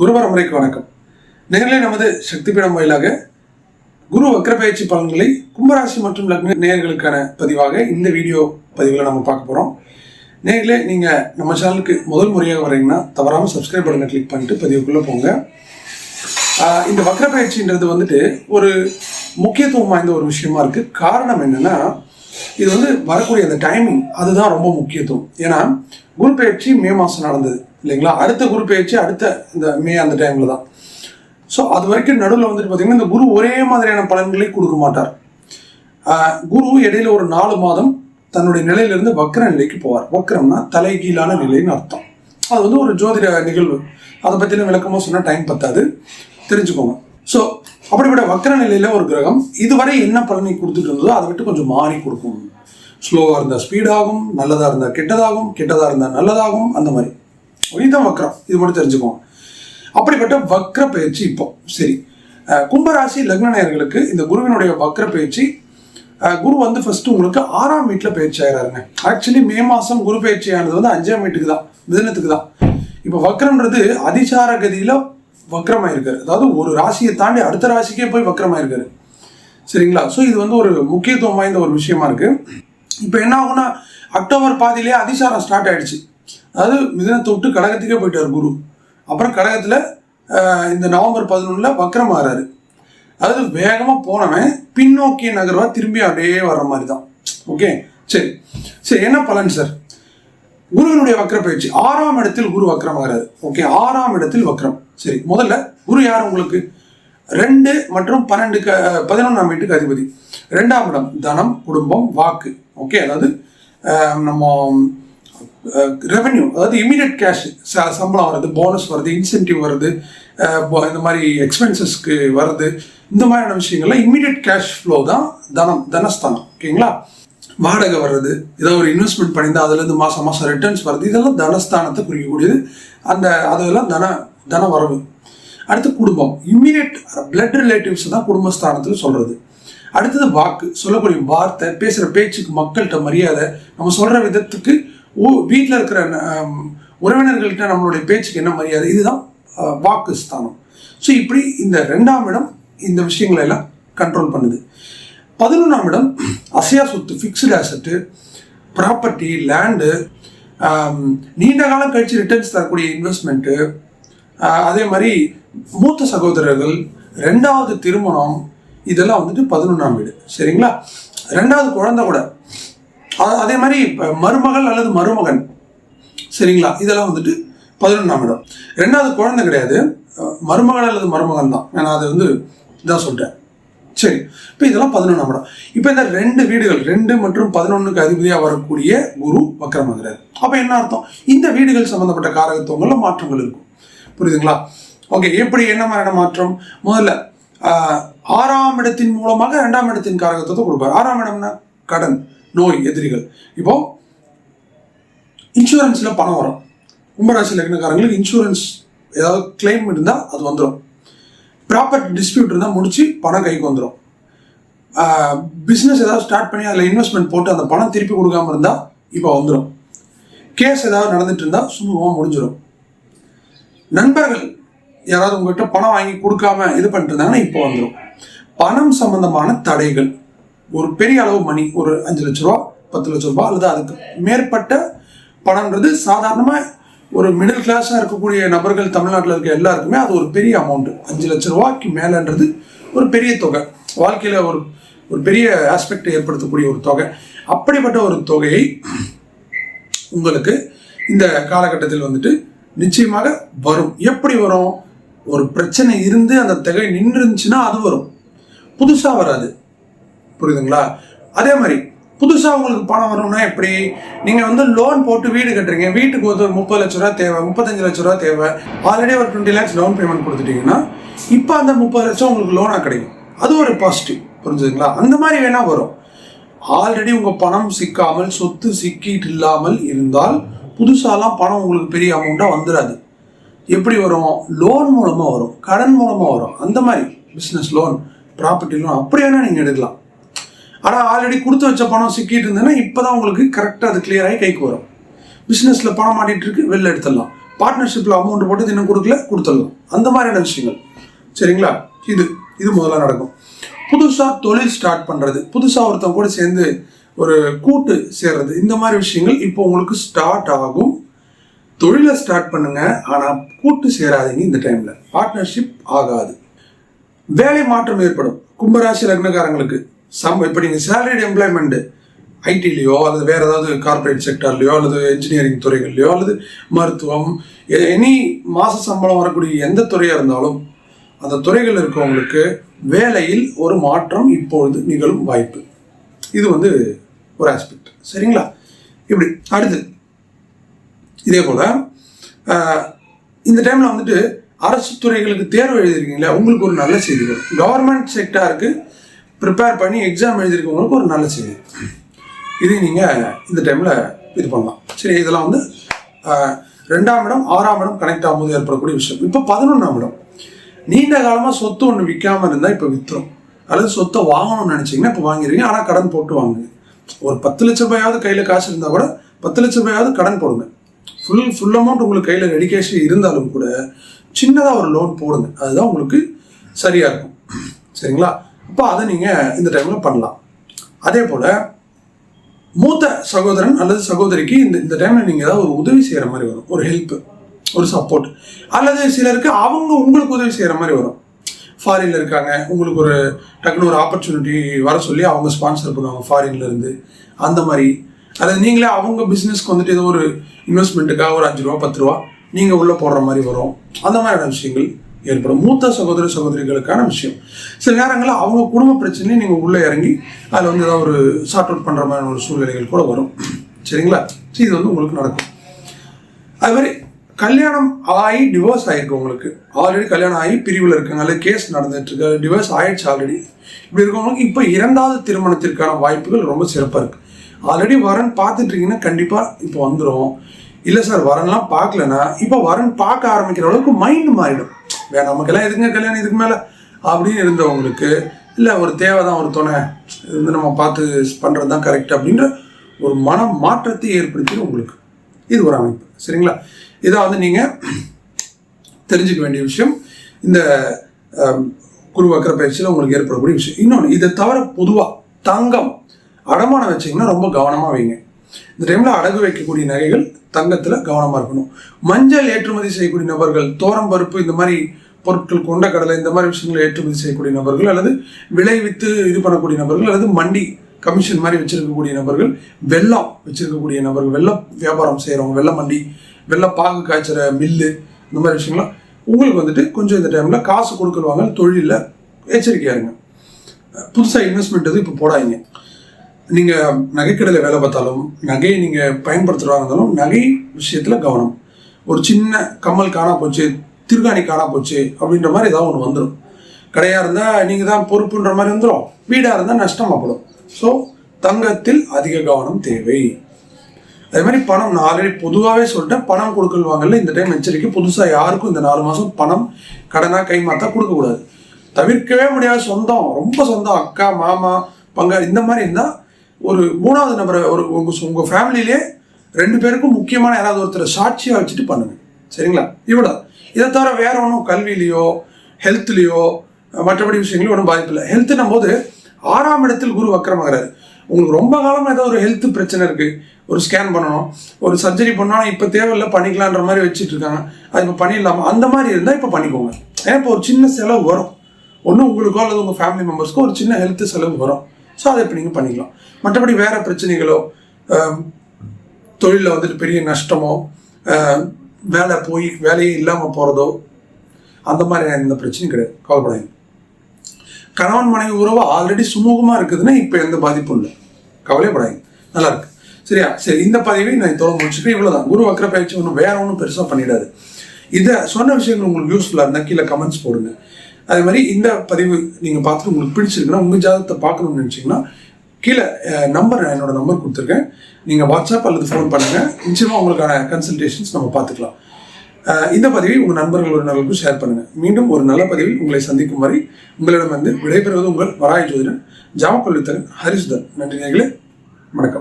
குருவரமுறைக்கு வணக்கம். நேரிலே நமது சக்தி பீடம் வாயிலாக குரு வக்ர பயிற்சி பலன்களை கும்பராசி மற்றும் லக்ன நேர்களுக்கான பதிவாக இந்த வீடியோ பதிவில் நம்ம பார்க்க போகிறோம் நேர்களே நீங்கள் நம்ம சேனலுக்கு முதல் முறையாக வரீங்கன்னா தவறாமல் சப்ஸ்கிரைப் பட்டனை கிளிக் பண்ணிட்டு பதிவுக்குள்ளே போங்க. இந்த வக்ர பயிற்சின்றது வந்துட்டு ஒரு முக்கியத்துவம் வாய்ந்த ஒரு விஷயமா இருக்குது காரணம் என்னென்னா இது வந்து வரக்கூடிய அந்த டைமிங் அதுதான் ரொம்ப முக்கியத்துவம். ஏன்னா குரு பயிற்சி மே மாதம் நடந்தது இல்லைங்களா? அடுத்த குரு பயிற்சி அடுத்த இந்த மே அந்த டைம்ல தான். ஸோ அது வரைக்கும் நடுவில் வந்துட்டு பார்த்தீங்கன்னா இந்த குரு ஒரே மாதிரியான பலன்களை கொடுக்க மாட்டார். ஆஹ் குரு இடையில ஒரு நாலு மாதம் தன்னுடைய நிலையிலிருந்து வக்ர நிலைக்கு போவார். வக்ரம்னா தலைகீழான நிலைன்னு அர்த்தம். அது வந்து ஒரு ஜோதிட நிகழ்வு. அதை பற்றின விளக்கமாக சொன்னால் டைம் பத்தாது. தெரிஞ்சுக்கோங்க. ஸோ அப்படிப்பட்ட வக்கர நிலையில் ஒரு கிரகம் இதுவரை என்ன பலனை கொடுத்துட்டு இருந்ததோ அதை விட்டு கொஞ்சம் மாறி கொடுக்கும். ஸ்லோவாக இருந்தால் ஸ்பீடாகும் நல்லதாக இருந்தால் கெட்டதாகும் கெட்டதாக இருந்தால் நல்லதாகும் அந்த மாதிரி. இதுதான் வக்ரம் இது மட்டும் தெரிஞ்சுக்கோங்க. அப்படிப்பட்ட வக்ர பயிற்சி இப்போ. சரி. கும்பராசி லக்ன நேயர்களுக்கு இந்த குருவினுடைய வக்ர பயிற்சி. குரு வந்து ஃபர்ஸ்ட் உங்களுக்கு ஆறாம் வீட்டில் பயிற்சி ஆகிறாருங்க. ஆக்சுவலி மே மாதம் குரு பயிற்சியானது வந்து அஞ்சாம் வீட்டுக்கு தான் மிதனத்துக்கு தான். இப்போ வக்ரம்ன்றது அதிசார கதியில் வக்கரமாயிருக்காரு அதாவது ஒரு ராசியை தாண்டி அடுத்த ராசிக்கே போய் வக்கரமாயிருக்காரு சரிங்களா? ஸோ இது வந்து ஒரு முக்கியத்துவம் வாய்ந்த ஒரு விஷயமா இருக்கு. இப்போ என்ன ஆகும்னா அக்டோபர் பாதியிலேயே அதிசாரம் ஸ்டார்ட் ஆயிடுச்சு. அதாவது மிதன தொட்டு கடகத்துக்கே போயிட்டார் குரு. அப்புறம் கடகத்தில் இந்த நவம்பர் பதினொன்றில் வக்கரம் ஆறாரு. அதாவது வேகமாக போனவன் பின்னோக்கிய நகர்வாக திரும்பி அப்படியே வர்ற மாதிரி தான். ஓகே சரி. சரி என்ன பலன் சார் குருவினுடைய வக்ர பயிற்சி ஆறாம் இடத்தில் குரு வக்ரமாகிறாரு ஓகே ஆறாம் இடத்தில் வக்ரம். சரி முதல்ல குரு யார் உங்களுக்கு? ரெண்டு மற்றும் பன்னெண்டுக்கு பதினொன்றாம் வீட்டுக்கு அதிபதி. ரெண்டாம் இடம் தனம் குடும்பம் வாக்கு. ஓகே அதாவது நம்ம ரெவென்யூ அதாவது இமீடியட் கேஷ் சம்பளம் வருது போனஸ் வருது இன்சென்டிவ் வருது இந்த மாதிரி எக்ஸ்பென்சஸ்க்கு வருது இந்த மாதிரியான விஷயங்கள்லாம் இமீடியட் கேஷ் ஃப்ளோ தான் தனம் தனஸ்தானம். ஓகேங்களா வாடகை வர்றது ஏதாவது ஒரு இன்வெஸ்ட்மெண்ட் பண்ணியிருந்தா அதுலேருந்து மாதம் மாதம் ரிட்டர்ன்ஸ் வருது இதெல்லாம் தனஸ்தானத்தை குறிக்கக்கூடியது. அந்த அதெல்லாம் தன தன வரவு. அடுத்து குடும்பம். இம்மீடியட் பிளட் ரிலேட்டிவ்ஸ் தான் குடும்பஸ்தானத்துக்கு சொல்கிறது அடுத்தது வாக்கு. சொல்லக்கூடிய வார்த்தை பேசுகிற பேச்சுக்கு மக்கள்கிட்ட மரியாதை. நம்ம சொல்கிற விதத்துக்கு ஓ வீட்டில் இருக்கிற உறவினர்கள்கிட்ட நம்மளுடைய பேச்சுக்கு என்ன மரியாதை? இதுதான் வாக்கு ஸ்தானம் ஸோ இப்படி இந்த ரெண்டாம் இடம் இந்த விஷயங்களை எல்லாம் கண்ட்ரோல் பண்ணுது. பதினொன்றாம் இடம் அசையா சொத்து ஃபிக்ஸ்டு அசட்டு ப்ராப்பர்ட்டி லேண்டு நீண்ட காலம் கழித்து ரிட்டர்ன்ஸ் தரக்கூடிய இன்வெஸ்ட்மெண்ட்டு அதே மாதிரி மூத்த சகோதரர்கள் ரெண்டாவது திருமணம் இதெல்லாம் வந்துட்டு பதினொன்றாம் வீடு. சரிங்களா? ரெண்டாவது குழந்தை கூட. அதே மாதிரி மருமகள் அல்லது மருமகன். சரிங்களா? இதெல்லாம் வந்துட்டு பதினொன்றாம் இடம். ரெண்டாவது குழந்தை கிடையாது. மருமகள் அல்லது மருமகன் தான் நான் அதை வந்து இதான் சொல்கிறேன் சரி இப்போ இதெல்லாம் பதினொன்றாம் இடம். இப்போ இந்த ரெண்டு வீடுகள் ரெண்டு மற்றும் பதினொன்றுக்கு அதிபதியாக வரக்கூடிய குரு வக்கரமாகிறார் அப்போ என்ன அர்த்தம்? இந்த வீடுகள் சம்பந்தப்பட்ட காரகத்துவங்களில் மாற்றங்கள் இருக்கும். புரியுதுங்களா? ஓகே எப்படி என்ன மாதிரியான மாற்றம்? முதல்ல ஆறாம் இடத்தின் மூலமாக ரெண்டாம் இடத்தின் காரகத்துவத்தை கொடுப்பார். ஆறாம் இடம்னா கடன் நோய் எதிரிகள். இப்போ இன்சூரன்ஸில் பணம் வரும். கும்பராசி லக்னக்காரங்களுக்கு இன்சூரன்ஸ் ஏதாவது கிளைம் இருந்தால் அது வந்துடும் ப்ராப்பர்ட்டி டிஸ்பியூட் இருந்தால் முடிச்சு பணம் கைக்கு வந்துடும் பிஸ்னஸ் ஏதாவது ஸ்டார்ட் பண்ணி அதில் இன்வெஸ்ட்மெண்ட் போட்டு அந்த பணம் திருப்பி கொடுக்காம இருந்தால் இப்போ வந்துடும் கேஸ் ஏதாவது நடந்துட்டு இருந்தால் சுமூகமாக முடிஞ்சிடும் நண்பர்கள் யாராவது உங்ககிட்ட பணம் வாங்கி கொடுக்காம இது பண்ணிட்டு இருந்தாங்கன்னா இப்போ வந்துடும் பணம் சம்பந்தமான தடைகள். ஒரு பெரிய அளவு மணி ஒரு அஞ்சு லட்ச ரூபா பத்து லட்ச ரூபா அல்லது அதுக்கு மேற்பட்ட பணம்ன்றது சாதாரணமாக ஒரு மிடில் கிளாஸாக இருக்கக்கூடிய நபர்கள் தமிழ்நாட்டில் இருக்க எல்லாருக்குமே அது ஒரு பெரிய அமௌண்ட்டு அஞ்சு லட்ச ரூபாய்க்கு மேலேன்றது ஒரு பெரிய தொகை. வாழ்க்கையில் ஒரு ஒரு பெரிய ஆஸ்பெக்ட் ஏற்படுத்தக்கூடிய ஒரு தொகை. அப்படிப்பட்ட ஒரு தொகையை உங்களுக்கு இந்த காலகட்டத்தில் வந்துட்டு நிச்சயமாக வரும். எப்படி வரும்? ஒரு பிரச்சனை இருந்து அந்த தொகை நின்று இருந்துச்சுன்னா அது வரும். புதுசாக வராது. புரியுதுங்களா? அதே மாதிரி புதுசாக உங்களுக்கு பணம் வரணும்னா எப்படி? நீங்கள் வந்து லோன் போட்டு வீடு கட்டுறீங்க. வீட்டுக்கு வந்து ஒரு முப்பது லட்ச ரூபா தேவை முப்பத்தஞ்சு லட்ச ரூபா தேவை. ஆல்ரெடி ஒரு டுவெண்ட்டி லேக்ஸ் டவுன் பேமெண்ட் கொடுத்துட்டீங்கன்னா இப்போ அந்த முப்பது லட்சம் உங்களுக்கு லோனாக கிடைக்கும். அது ஒரு பாசிட்டிவ் புரிஞ்சுதுங்களா? அந்த மாதிரி வேணால் வரும். ஆல்ரெடி உங்கள் பணம் சிக்காமல் சொத்து சிக்கிட்டு இல்லாமல் இருந்தால் புதுசாலாம் பணம் உங்களுக்கு பெரிய அமௌண்ட்டாக வந்துடாது எப்படி வரும்? லோன் மூலமாக வரும். கடன் மூலமாக வரும். அந்த மாதிரி பிஸ்னஸ் லோன் ப்ராப்பர்ட்டி லோன் அப்படி வேணால் நீங்கள் எடுக்கலாம். ஆனால் ஆல்ரெடி கொடுத்து வச்ச பணம் சிக்கிட்டு இருந்ததுன்னா இப்பதான் உங்களுக்கு கரெக்டாக அது கிளியராகி கைக்கு வரும். பிஸ்னஸில் பணம் மாட்டிகிட்டு இருக்கு வெளில எடுத்துடலாம். பார்ட்னர்ஷிப்பில் அமௌண்ட் போட்டு இன்னும் கொடுக்கல கொடுத்துடலாம். அந்த மாதிரியான விஷயங்கள். சரிங்களா? இது இது முதல்ல நடக்கும். புதுசாக தொழில் ஸ்டார்ட் பண்ணுறது புதுசாக ஒருத்தவங்க கூட சேர்ந்து ஒரு கூட்டு சேர்றது. இந்த மாதிரி விஷயங்கள் இப்போ உங்களுக்கு ஸ்டார்ட் ஆகும். தொழிலை ஸ்டார்ட் பண்ணுங்க ஆனால் கூட்டு சேராதீங்க இந்த டைமில் பார்ட்னர்ஷிப் ஆகாது. வேலை மாற்றம் ஏற்படும். கும்பராசி லக்னக்காரங்களுக்கு. சம் இப்போ நீங்கள் சேலரிட் எம்ப்ளாய்மெண்ட்டு ஐடிலேயோ அல்லது வேறு ஏதாவது கார்ப்பரேட் செக்டர்லையோ அல்லது இன்ஜினியரிங் துறைகள்லையோ அல்லது மருத்துவம் எனி மாத சம்பளம் வரக்கூடிய எந்த துறையாக இருந்தாலும் அந்த துறைகள் இருக்கவங்களுக்கு வேலையில் ஒரு மாற்றம் இப்பொழுது நிகழும் வாய்ப்பு. இது வந்து ஒரு ஆஸ்பெக்ட் சரிங்களா? இப்படி அடுத்து. இதே போல் இந்த டைமில் வந்துட்டு அரசு துறைகளுக்கு தேர்வு எழுதிருக்கீங்களா உங்களுக்கு ஒரு நல்ல செய்திகள் கவர்மெண்ட் செக்டாருக்கு ப்ரிப்பேர் பண்ணி எக்ஸாம் எழுதியிருக்கவங்களுக்கு ஒரு நல்ல செய்தி. இது நீங்கள் இந்த டைமில் இது பண்ணலாம். சரி இதெல்லாம் வந்து ரெண்டாம் இடம் ஆறாம் இடம் கனெக்ட் ஆகும்போது ஏற்படக்கூடிய விஷயம். இப்போ பதினொன்றாம் இடம். நீண்ட காலமாக சொத்து ஒன்று விற்காமல் இருந்தால் இப்போ விற்றுரும் அல்லது சொத்தை வாங்கணும்னு நினச்சிங்கன்னா இப்போ வாங்கிடுவீங்க ஆனால் கடன் போட்டு வாங்குங்க. ஒரு பத்து லட்ச ரூபாயாவது கையில் காசு இருந்தால் கூட பத்து லட்ச ரூபாயாவது கடன் போடுங்க. ஃபுல் ஃபுல் அமௌண்ட் உங்களுக்கு கையில் ரெடி கேஷ் இருந்தாலும் கூட சின்னதாக ஒரு லோன் போடுங்க. அதுதான் உங்களுக்கு சரியாக இருக்கும். சரிங்களா? அப்போ அதை நீங்கள் இந்த டைமில் பண்ணலாம். அதே போல் மூத்த சகோதரன் அல்லது சகோதரிக்கு இந்த இந்த டைமில் நீங்கள் ஏதாவது ஒரு உதவி செய்கிற மாதிரி வரும். ஒரு ஹெல்ப்பு ஒரு சப்போர்ட் அல்லது சிலருக்கு அவங்க உங்களுக்கு உதவி செய்கிற மாதிரி வரும். ஃபாரின்ல இருக்காங்க. உங்களுக்கு ஒரு டக்குனு ஒரு ஆப்பர்ச்சுனிட்டி வர சொல்லி அவங்க ஸ்பான்சர் பண்ணுவாங்க ஃபாரின்ல இருந்து. அந்த மாதிரி. அல்லது நீங்களே அவங்க பிஸ்னஸ்க்கு வந்துட்டு ஏதோ ஒரு இன்வெஸ்ட்மெண்ட்டுக்காக ஒரு அஞ்சு ரூபா பத்து ரூபா நீங்கள் உள்ளே போடுற மாதிரி வரும். அந்த மாதிரியான விஷயங்கள் ஏற்படும். மூத்த சகோதர சகோதரிகளுக்கான விஷயம். சில நேரங்களில் அவங்க குடும்ப பிரச்சனையும் நீங்கள் உள்ளே இறங்கி அதில் வந்து ஏதாவது ஒரு சார்ட் அவுட் பண்ணுற மாதிரியான ஒரு சூழ்நிலைகள் கூட வரும். சரிங்களா? சரி, இது வந்து உங்களுக்கு நடக்கும். அது மாதிரி கல்யாணம் ஆகி டிவோர்ஸ் ஆகிருக்கு உங்களுக்கு. ஆல்ரெடி கல்யாணம் ஆகி பிரிவில் இருக்காங்க அல்லது கேஸ் நடந்துட்டு இருக்கு. டிவோர்ஸ் ஆயிடுச்சு ஆல்ரெடி இப்படி இருக்கவங்களுக்கு இப்போ இரண்டாவது திருமணத்திற்கான வாய்ப்புகள் ரொம்ப சிறப்பாக இருக்குது ஆல்ரெடி வரன் பார்த்துட்டு இருக்கீங்கன்னா கண்டிப்பாக இப்போ வந்துடும் இல்லை சார் வரன்லாம் பார்க்கலன்னா இப்போ வரன் பார்க்க ஆரம்பிக்கிற அளவுக்கு மைண்ட் மாறிடும். வேற நமக்கெல்லாம் எதுங்க கல்யாணம்? இதுக்கு மேலே அப்படின்னு இருந்தவங்களுக்கு இல்லை ஒரு தேவை தான் ஒரு துணை. இது வந்து நம்ம பார்த்து பண்ணுறது தான் கரெக்ட் அப்படின்ற ஒரு மன மாற்றத்தை ஏற்படுத்திடும் உங்களுக்கு. இது ஒரு அமைப்பு. சரிங்களா? இதை வந்து நீங்கள் தெரிஞ்சுக்க வேண்டிய விஷயம். இந்த அஹ், குரு வக்கர பயிற்சியில் உங்களுக்கு ஏற்படக்கூடிய விஷயம். இன்னொன்று இதை தவிர பொதுவாக தங்கம் அடமானம் வச்சிங்கன்னா ரொம்ப கவனமாக வைங்க. இந்த டைமில் அடகு வைக்கக்கூடிய நகைகள் தங்கத்தில் கவனமாக இருக்கணும். மஞ்சள் ஏற்றுமதி செய்யக்கூடிய நபர்கள் தோரம் பருப்பு இந்த மாதிரி பொருட்கள் கொண்ட கடலை இந்த மாதிரி விஷயங்களை ஏற்றுமதி செய்யக்கூடிய நபர்கள் அல்லது விளைவித்து இது பண்ணக்கூடிய நபர்கள் அல்லது மண்டி கமிஷன் மாதிரி வச்சிருக்கக்கூடிய நபர்கள் வெள்ளம் வச்சிருக்கக்கூடிய நபர்கள் வெள்ள வியாபாரம் செய்கிறவங்க வெள்ள மண்டி வெள்ள பாகு காய்ச்சற மில்லு இந்த மாதிரி விஷயங்கள்லாம் உங்களுக்கு வந்துட்டு கொஞ்சம் இந்த டைமில் காசு கொடுக்குறவாங்க தொழிலில் எச்சரிக்கையா இருங்க. புதுசாக இன்வெஸ்ட்மெண்ட் எதுவும் இப்போ போடாதீங்க. நீங்கள் நகைக்கடையில் வேலை பார்த்தாலும் நகையை நீங்கள் பயன்படுத்துகிறவங்க இருந்தாலும் நகை விஷயத்தில் கவனம். ஒரு சின்ன கம்மல் காணா போச்சு திருகாணி காணா போச்சு அப்படின்ற மாதிரி ஏதாவது ஒன்று வந்துடும் கடையாக இருந்தால் நீங்கள் தான் பொறுப்புன்ற மாதிரி வந்துடும் வீடாக இருந்தால் நஷ்டமாப்படும் ஸோ தங்கத்தில் அதிக கவனம் தேவை. அதே மாதிரி பணம் நான் ஆல்ரெடி பொதுவாகவே சொல்லிட்டேன் பணம் கொடுக்கல் வாங்கல இந்த டைம் எச்சரிக்கை. புதுசாக யாருக்கும் இந்த நாலு மாதம் பணம் கடனாக கை மாத்தா கொடுக்கக்கூடாது தவிர்க்கவே முடியாத சொந்தம். ரொம்ப சொந்தம். அக்கா மாமா பங்கா இந்த மாதிரி இருந்தால் ஒரு மூணாவது நபரை ஒரு உங்கள் உங்கள் ஃபேமிலியிலே ரெண்டு பேருக்கும் முக்கியமான யாராவது ஒருத்தரை சாட்சியாக வச்சுட்டு பண்ணுங்க. சரிங்களா? இவ்வளோ இதை தவிர வேற ஒன்றும் கல்வியிலையோ ஹெல்த்லேயோ மற்றபடி விஷயங்களும் ஒன்றும் பாதிப்பு இல்லை. ஹெல்த்துன்னும் போது ஆறாம் இடத்தில் குரு வக்கரமாகிறாரு. உங்களுக்கு ரொம்ப காலமாக ஏதோ ஒரு ஹெல்த் பிரச்சனை இருக்குது ஒரு ஸ்கேன் பண்ணணும். ஒரு சர்ஜரி பண்ணாலும் இப்போ தேவையில்லை பண்ணிக்கலான்ற மாதிரி வச்சுட்டு இருக்காங்க. அது இப்போ பண்ணிடலாமா? அந்த மாதிரி இருந்தால் இப்போ பண்ணிக்கோங்க. ஏன்னா இப்போ ஒரு சின்ன செலவு வரும். ஒன்றும் உங்களுக்கோ அல்லது உங்கள் ஃபேமிலி மெம்பர்ஸ்க்கோ ஒரு சின்ன ஹெல்த் செலவு வரும். ஸோ அதை இப்போ நீங்கள் பண்ணிக்கலாம். மற்றபடி வேற பிரச்சனைகளோ தொழிலில் வந்துட்டு பெரிய நஷ்டமோ அஹ், வேலை போய் வேலையே இல்லாமல் போகிறதோ அந்த மாதிரி எந்த பிரச்சனையும் கிடையாது. கவலைப்படாது கணவன் மனைவி உறவு ஆல்ரெடி சுமூகமாக இருக்குதுன்னா இப்போ எந்த பாதிப்பும் இல்லை. கவலைப்படாதீங்க. நல்லா இருக்கு சரியா? சரி இந்த பதிவை நான் இதோட முடிச்சுக்கிறேன். இவ்வளோதான் குரு வக்கர பயிற்சி ஒன்றும் வேற ஒன்றும் பெருசாக பண்ணிடாது. இதை சொன்ன விஷயங்கள் உங்களுக்கு யூஸ்ஃபுல்லாக இருந்தால் கீழே கமெண்ட்ஸ் போடுங்க. அதே மாதிரி இந்த பதிவு நீங்கள் பார்த்துட்டு உங்களுக்கு பிடிச்சிருக்குன்னா உங்கள் ஜாதகத்தை பார்க்கணும்னு நினச்சிங்கன்னா கீழே நம்பர் என்னோட நம்பர் கொடுத்துருக்கேன். நீங்கள் வாட்ஸ்அப் அல்லது ஃபோன் பண்ணுங்கள் நிச்சயமாக உங்களுக்கான கன்சல்டேஷன்ஸ் நம்ம பார்த்துக்கலாம். இந்த பதிவை உங்கள் நண்பர்கள் உறவினர்களுக்கும் ஷேர் பண்ணுங்கள் மீண்டும் ஒரு நல்ல பதிவில் உங்களை சந்திக்கும் வரை உங்களிடம் வந்து விடைபெறுவது உங்கள் வராய ஜோதிடன் ஜாமக்கல்வித்தரன் ஹரிசுதன். நன்றி நேர்களே. வணக்கம்.